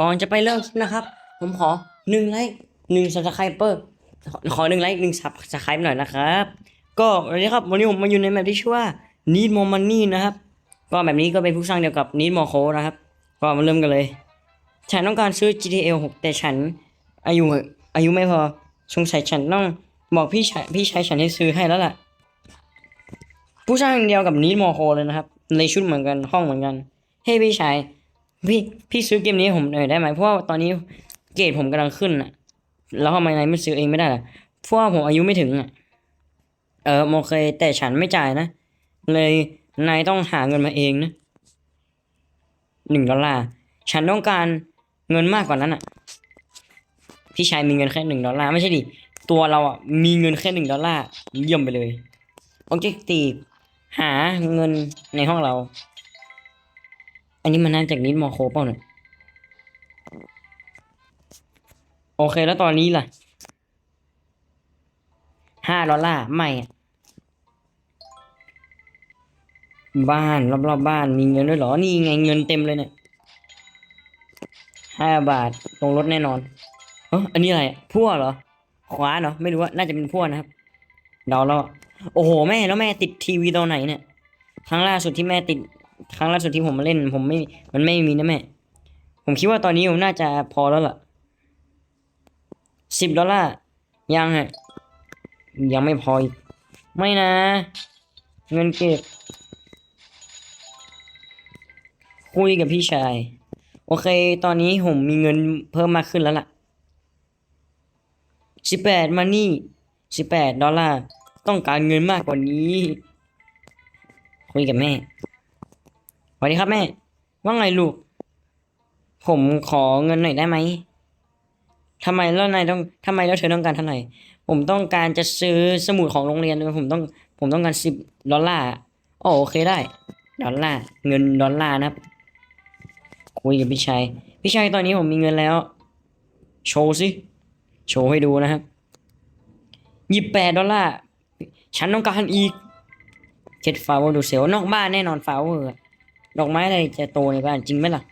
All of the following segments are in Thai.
ก่อนจะไปเริ่มคลิปนะครับ ผมขอหนึ่งไลค์หนึ่งซับสไครเปอร์ขอหนึ่งไลค์หนึ่งซับสไครป์หน่อยนะครับ ก็วันนี้ครับวันนี้ผมมาอยู่ในแมปที่ชื่อว่า Need More Money นะครับ ก็แบบนี้ก็เป็นผู้สร้างเดียวกับ Need More Code นะครับ ก็มาเริ่มกันเลย ฉันต้องการซื้อ GTA 6 แต่ฉันอายุอายุไม่พอสงสัยฉันต้องบอกพี่ชายพี่ชายฉันให้ซื้อให้แล้วล่ะ ผู้สร้างเดียวกับนีดมอโคเลยนะครับในชุดเหมือนกันห้องเหมือนกัน เฮ้พี่ชาย พี่พี่ซื้อเกมนี้ผมหน่อยได้ไหมเพราะว่าตอนนี้เกรดผมกำลังขึ้นอะ แล้วทำไมนายไม่ซื้อเองไม่ได้ล่ะเพราะว่าผมอายุไม่ถึงอะ เออโอเคแต่ฉันไม่จ่ายนะ เลยนายต้องหาเงินมาเองนะหนึ่งดอลลาร์ฉันต้องการเงินมากกว่านั้นอะ พี่ชายมีเงินแค่หนึ่งดอลลาร์ไม่ใช่ดิตัวเราอะมีเงินแค่หนึ่งดอลลาร์เยี่ยมไปเลย Objective หาเงินในห้องเรา อันนี้มันน่าจากนิดมอโคเปล่าเนี่ยโอเคแล้วตอนนี้ล่ะห้าดอลลาร์ไม่บ้านรอบๆบบ้านมีเงินด้วยเหรอ นี่ไงเงินเต็มเลยเนี่ยห้าบาทลงรถแน่นอนเอออันนี้อะไรพั่วเหรอ ขวาเหรอ ไม่รู้ว่าน่าจะเป็นพั่วนะครับเดาแล้วอโอ้โหแม่แล้วแม่ติดทีวีตอนไหนเนี่ย ครั้งล่าสุดที่แม่ติด ครั้งล่าสุดที่ผมมาเล่น ผมไม่ มันไม่มีนะแม่ ผมคิดว่าตอนนี้ผมน่าจะพอแล้วล่ะสิบดอลลาร์ยังฮะ ยังไม่พออีก ไม่นะ เงินเก็บ คุยกับพี่ชาย โอเค ตอนนี้ผมมีเงินเพิ่มมากขึ้นแล้วล่ะสิบแปดมานี่สิบแปดดอลลาร์ ต้องการเงินมากกว่านี้ คุยกับแม่ สวัสดีครับแม่ ว่าไงลูก ผมขอเงินหน่อยได้ไหมทำไมแล้วนายต้องทำไมแล้วเธอต้องการเท่าไหร่ผมต้องการจะซื้อสมุดของโรงเรียนผมต้องผมต้องการสิบดอลลาร์โอเคได้ ดอลลาร์เงินดอลลาร์นะครับคุยกับพี่ชายพี่ชายตอนนี้ผมมีเงินแล้ว โชว์สิโชว์ให้ดูนะครับยี่แปดดอลลาร์ฉันต้องการอีกเจ็ดฟาวเวอร์ดูเซลนอกบ้านแน่นอนฟาวเวอร์อ ดอกไม้อะไรจะโตในบ้านจริงไหมล่ะ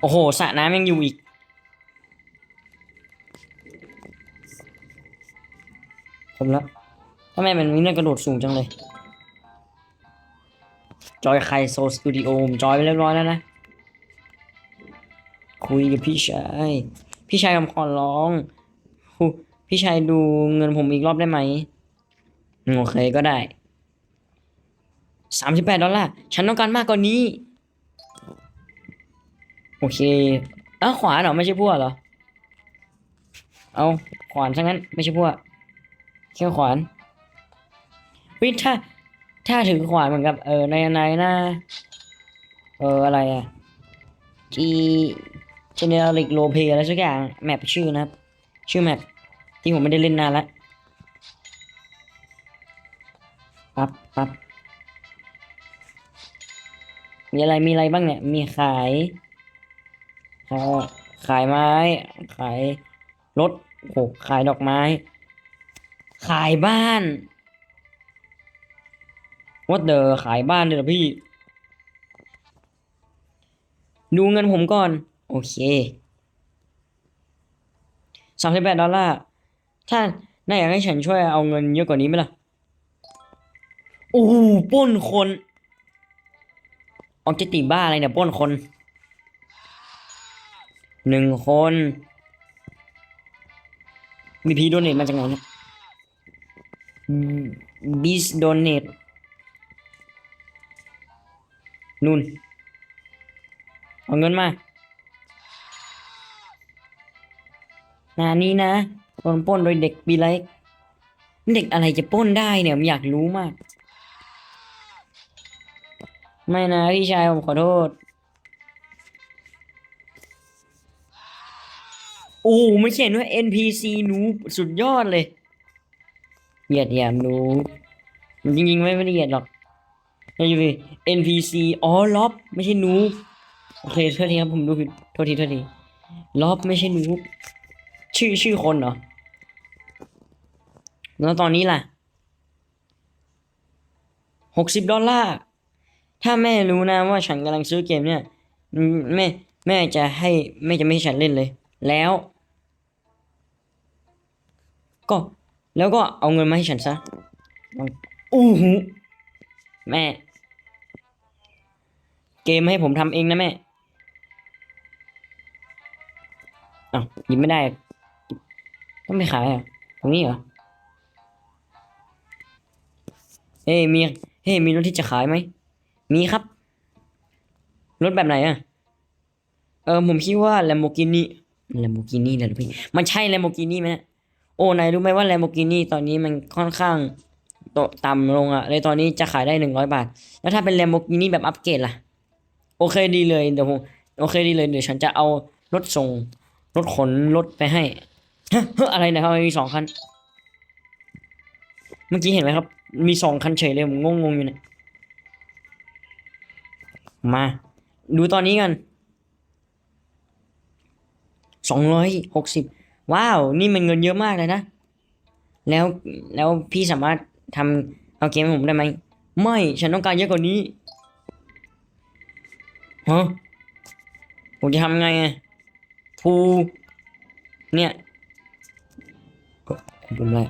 โอ้โหสระน้ำยังอยู่อีก ผมแล้วทำไมมันมีเรื่องกระโดดสูงจังเลย จอยไครโซสตูดิโอผมจอยไปเรียบร้อยแล้วนะ คุยกับพี่ชาย พี่ชายผมขอร้อง พี่ชายดูเงินผมอีกรอบได้ไหม โอเคก็ได้ สามสิบแปดดอลลาร์ฉันต้องการมากกว่านี้ โอเคอ้าขวานเหรอไม่ใช่พวกเหรอ เอาขวานซะงั้นไม่ใช่พวกแค่ขวานวิถ้าถ้าถือขวานเหมือนกับ เออในในหน้าเอออะไรอะ G Generic Role Play อะไรสักอย่างแมปชื่อนะครับ ชื่อแมปที่ผมไม่ได้เล่นนานล้วปั๊บปั๊บ มีอะไรมีอะไรบ้างเนี่ย มีขายขายขายไม้ ขายรถโหขายดอกไม้ ขายบ้านว่าเดอขายบ้านเลยเหรอพี่ ดูเงินผมก่อน โอเคสามสิบแปดดอลลาร์ถ้านายอยากให้ฉันช่วยเอาเงินเยอะกว่านี้ไหมล่ะ โอ้ป้นคน ออกจะติบ้าอะไรเนี่ยป้นคนหนึ่งคน มีพีโดเนทมาจากไหนเนี่ยบิสโดเนทนู่น เอาเงินมานานี้นะโดนป้นโดยเด็กปีเล็กเด็กอะไรจะป้นได้เนี่ยผมอยากรู้มาก ไม่นะพี่ชายผมขอโทษ โอ้โหไม่เขียนว่า NPC หนูสุดยอดเลย เหยียดแยมหนูมันจริงๆ ไม่ไม่ได้เหยียดหรอกนี่อยู่ดิ NPC อ๋อล็อบ ไม่ใช่หนูโอเคโทษทีครับผมดูผิดโทษทีโทษทีล็อบไม่ใช่หนูชื่อชื่อคนเหรอ แล้วตอนนี้ล่ะหกสิบดอลลาร์ ถ้าแม่รู้นะว่าฉันกำลังซื้อเกมเนี่ยแม่แม่จะให้แม่จะไม่ให้ฉันเล่นเลย แล้ว ก็แล้วก็เอาเงินมาให้ฉันซะอู้หูแม่ เกมให้ผมทำเองนะแม่อ้าวหยิบไม่ได้ต้องไปขายอะตรงนี้เหรอเฮ้ยมีเฮ้ยมีรถที่จะขายไหม มีครับ รถแบบไหนอะเออผมคิดว่า Lamborghini Lamborghini เลยพี่มันใช่ Lamborghini ไหมนะโอ้นายรู้ไหมว่า Lamborghini ตอนนี้มันค่อนข้างตต่ำลงอะเลยตอนนี้จะขายได้หนึ่งร้อยบาท แล้วถ้าเป็น Lamborghini แบบอัปเกรดล่ะ โอเคดีเลยเดี๋ยวผมโอเคดีเลยเดี๋ยวฉันจะเอารถส่งรถขนรถไปให้อะไรนะครับมีสองคัน เมื่อกี้เห็นไหมครับ มีสองคันเฉยเลยผมงงงอยู่เนี่ย มา ดูตอนนี้กันสองร้อยหกสิบว้าว นี่มันเงินเยอะมากเลยนะ แล้วแล้วพี่สามารถทำเอาเกมให้ผมได้ไหม ไม่ ฉันต้องการเยอะกว่านี้ฮะผมจะทำไงอะภูเนี่ยกดปุ่มอะไร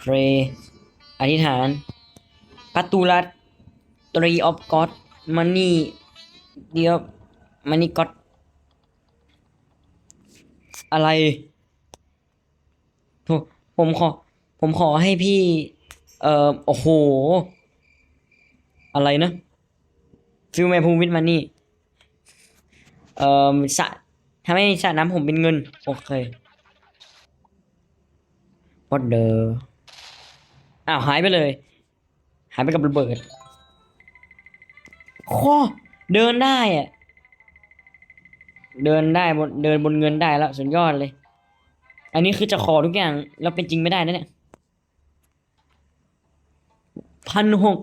pray อธิษฐานปัตูรัต three of God money เดี๋ยว money God อะไรโถผมขอ ผมขอให้พี่ เอ่อโอ้โห อะไรนะฟิลแมพูวิทมันนี่ เอ่อสะทำให้สระน้ำผมเป็นเงิน โอเค what the อ้าว หายไปเลย หายไปกับระเบิดโค เดินได้อะเดินได้บนเดินบนเงินได้แล้วสุดยอดเลย อันนี้คือจะขอทุกอย่างแล้วเป็นจริงไม่ได้นะเนี่ยพันหก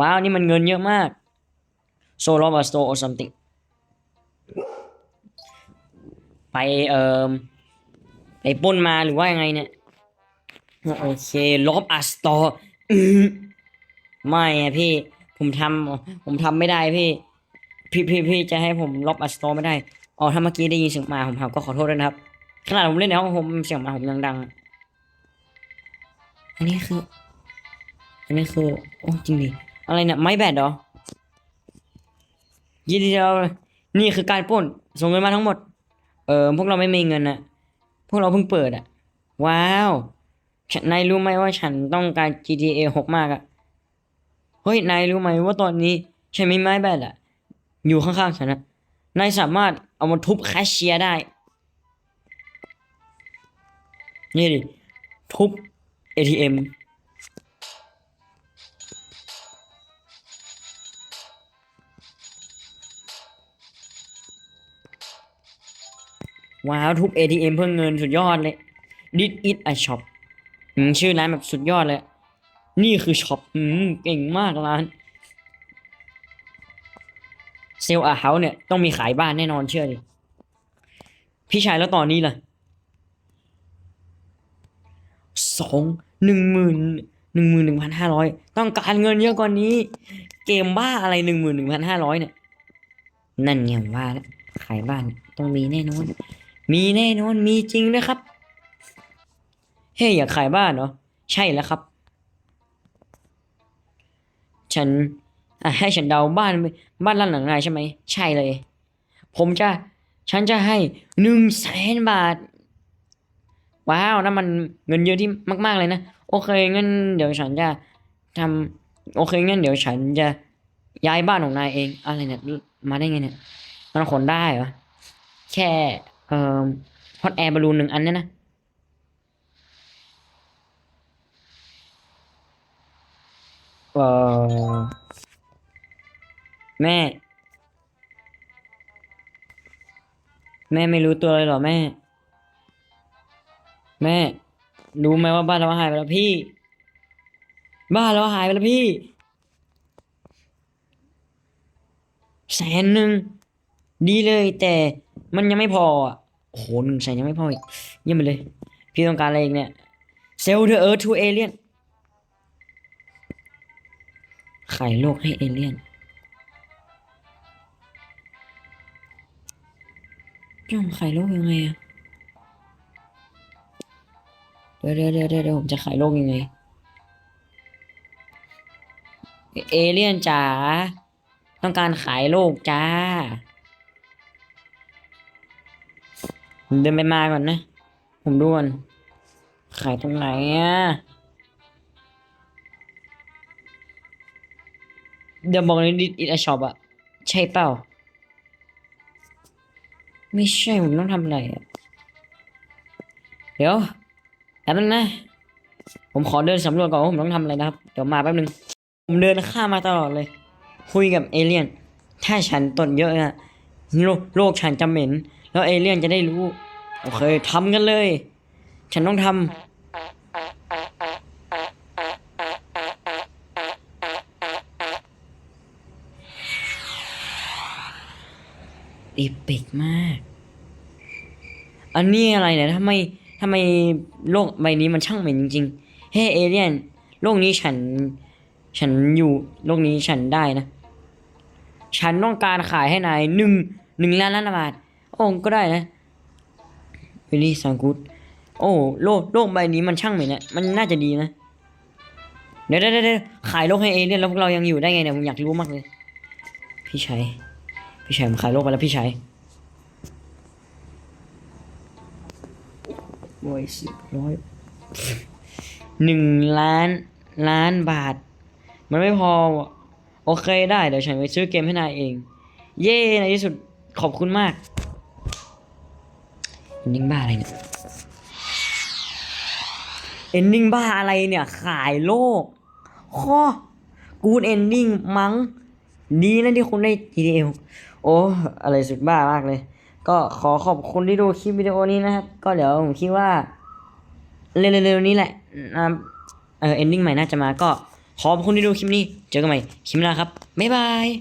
ว้าวนี่มันเงินเยอะมาก so rob a store or something ไปเอ่อไปป้นมาหรือว่ายังไงเนี่ย โอเคลบอัสตอไม่อะพี่ ผมทำผมทำไม่ได้พี่ พี่พี่พี่จะให้ผมลบอัสตไม่ได้อ๋อถ้าเมื่อกี้ได้ยินเสียงหมาผมก็ขอโทษด้วยนะครับ ขนาดผมเล่นในห้องผมเสียงหมาผมยังดังอันนี้คือ อันนี้คือโอ้จริงดิอะไรเนี่ยไม้แบตเหรอยินดีเรานี่คือการปล้นส่งเงินมาทั้งหมด เออพวกเราไม่มีเงินอะพวกเราเพิ่งเปิดอะว้าวนนายรู้ไหมว่าฉันต้องการ GTA 6 มากอะเฮ้ย นายรู้ไหมว่าตอนนี้ฉันมีไม้แบตอะ อยู่ข้างๆฉันนะนายสามารถเอามาทุบแคชเชียร์ได้ นี่ดิ ทุบ ATM ว้าว ทุบ ATM เพื่อเงินสุดยอดเลย This is a shop อืมชื่อร้านแบบสุดยอดเลย นี่คือช็อปเก่งมากร้าน เซลล์อาเฮาเนี่ยต้องมีขายบ้านแน่นอนเชื่อดิพี่ชายแล้วตอนนี้ล่ะสองหนึ่งหมื่นหนึ่งหมื่นหนึ่งพันห้าร้อยต้องการเงินเยอะกว่านี้ เกมบ้าอะไรหนึ่งหมื่นหนึ่งพันห้าร้อยเนี่ย นั่นไงผมว่าแล้วขายบ้านต้องมีแน่นอน มีแน่นอนมีจริงด้วยครับ เฮ้ยอยากขายบ้านเหรอใช่แล้วครับ ฉัน ให้ฉันเดาบ้านบ้านร้านหลังไหนใช่ไหมใช่เลย ผมจะฉันจะให้หนึ่งแสนบาท ว้าวนั่นมันเงินเยอะที่มาก ๆ เลยนะ โอเคงั้นเดี๋ยวฉันจะทำโอเคงั้นเดี๋ยวฉันจะย้ายบ้านของนายเองอะไรเนี่ยมาได้ไงเนี่ย มันขนได้เหรอแค่เอ่อฮอตแอร์บอลลูนหนึ่งอันเนี่ยนะเออ แม่ แม่ไม่รู้ตัวเลยเหรอแม่ แม่ รู้ไหมว่าบ้านเราหายไปแล้วพี่ บ้านเราหายไปแล้วพี่แสนหนึ่งดีเลยแต่มันยังไม่พออะโอ้โหหนึ่งแสนยังไม่พออีกเยี่ยมไปเลย พี่ต้องการอะไรอีกเนี่ยเซลเดอร์เอิร์ธทูเอเลียนขายโลกให้เอเลียน จ้องขายโลกยังไงอะเดี๋ยวเดี๋ยวเดี๋ยวเดี๋ยวผมจะขายโลกยังไง เอเลี่ยนจ๋าต้องการขายโลกจ้า ผมเดินไปมาก่อนนะ ผมด่วนขายตรงไหนอะเดี๋ยวบอกในดิอิทช็อปอะใช่เปล่า ไม่ใช่ผมต้องทำอะไรอะเดี๋ยวแป๊บนึงนะ ผมขอเดินสำรวจก่อนว่าผมต้องทำอะไรนะครับ เดี๋ยวมาแป๊บนึง ผมเดินข้ามมาตลอดเลย คุยกับเอเลี่ยน ถ้าฉันตนเยอะอะโลกโลกฉันจะเหม็น แล้วเอเลี่ยนจะได้รู้ โอเคทำกันเลย ฉันต้องทำ เอีปิกมาก อันนี้อะไรเนี่ยทำไมทำไมโลกใบนี้มันช่างเหม็นจริงๆ เฮ้เอเลี่ยน โลกนี้ฉัน ฉันอยู่โลกนี้ฉันได้นะ ฉันต้องการขายให้นายหนึ่งหนึ่งล้านล้านบาท โอ้ก็ได้นะวิลลี่สังกุดโอ้โลกโลกใบนี้มันช่างเหม็นนะมันน่าจะดีนะเดี๋ยวเดี๋ยวเดี๋ยวขายโลกให้เอเลี่ยนแล้วพวกเรายังอยู่ได้ไงเนี่ยผมอยากรู้มากเลย พี่ชัย พี่ชัยผมขายโลกไปแล้วพี่ชัยโอ้ยสิบร้อยหนึ่งล้านล้านบาท มันไม่พอวะโอเคได้ เดี๋ยวฉันไปซื้อเกมให้นายเอง เย้ในที่สุดขอบคุณมากเอนดิ้งบ้าอะไรเนี่ยเอนดิ้งบ้าอะไรเนี่ย ขายโลกข้อกูดเอนดิ้งมั้ง ดีนะที่คุณได้ GDL โอ้อะไรสุดบ้ามากเลย ก็ขอขอบคุณที่ดูคลิปวิดีโอนี้นะครับ ก็เดี๋ยวผมคิดว่า เร็วๆนี้แหละนะเออเอนดิ้งใหม่น่าจะมาก็ขอบคุณที่ดูคลิปนี้ เจอกันใหม่คลิปหน้าครับ บ๊ายบาย